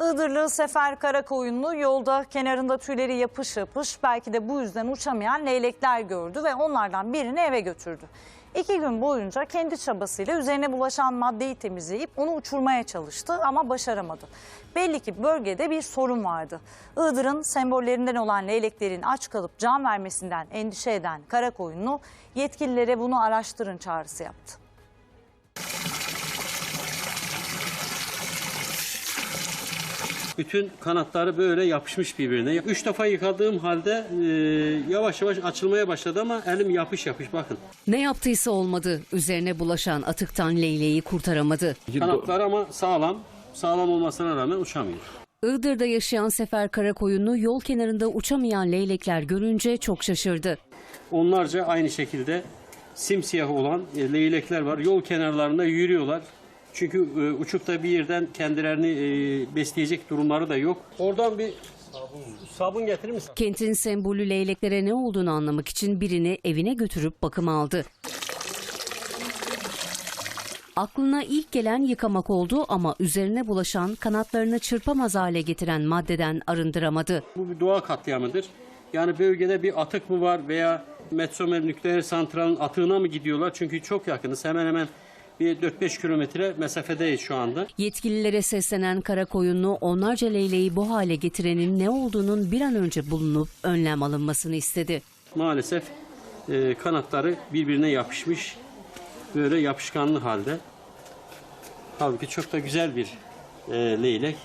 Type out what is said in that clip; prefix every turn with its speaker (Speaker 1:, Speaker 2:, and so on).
Speaker 1: Iğdırlı Sefer Karakoyunlu yolda kenarında tüyleri yapış yapış belki de bu yüzden uçamayan leylekler gördü ve onlardan birini eve götürdü. İki gün boyunca kendi çabasıyla üzerine bulaşan maddeyi temizleyip onu uçurmaya çalıştı ama başaramadı. Belli ki bölgede bir sorun vardı. Iğdır'ın sembollerinden olan leyleklerin aç kalıp can vermesinden endişe eden Karakoyunlu yetkililere bunu araştırın çağrısı yaptı.
Speaker 2: Bütün kanatları böyle yapışmış birbirine. Üç defa yıkadığım halde e, yavaş yavaş açılmaya başladı ama elim yapış yapış bakın.
Speaker 3: Ne yaptıysa olmadı. Üzerine bulaşan atıktan leyleği kurtaramadı.
Speaker 2: Kanatlar ama sağlam. Sağlam olmasına rağmen uçamıyor.
Speaker 3: Iğdır'da yaşayan Sefer Karakoyunlu yol kenarında uçamayan leylekler görünce çok şaşırdı.
Speaker 2: Onlarca aynı şekilde simsiyah olan e, leylekler var. Yol kenarlarında yürüyorlar. Çünkü e, uçup da bir yerden kendilerini e, besleyecek durumları da yok. Oradan bir sabun getirir misin?
Speaker 3: Kentin sembolü leyleklere ne olduğunu anlamak için birini evine götürüp bakım aldı. Aklına ilk gelen yıkamak oldu ama üzerine bulaşan kanatlarını çırpamaz hale getiren maddeden arındıramadı.
Speaker 2: Bu bir doğa katliamıdır. Yani bölgede bir atık mı var veya Metsomer nükleer santralın atığına mı gidiyorlar? Çünkü çok yakınız. Hemen hemen bir 4-5 kilometre mesafedeyiz şu anda.
Speaker 3: Yetkililere seslenen Karakoyunlu onlarca leyleği bu hale getirenin ne olduğunun bir an önce bulunup önlem alınmasını istedi.
Speaker 2: Maalesef e, kanatları birbirine yapışmış. Böyle yapışkanlı halde. Halbuki çok da güzel bir e, leylek.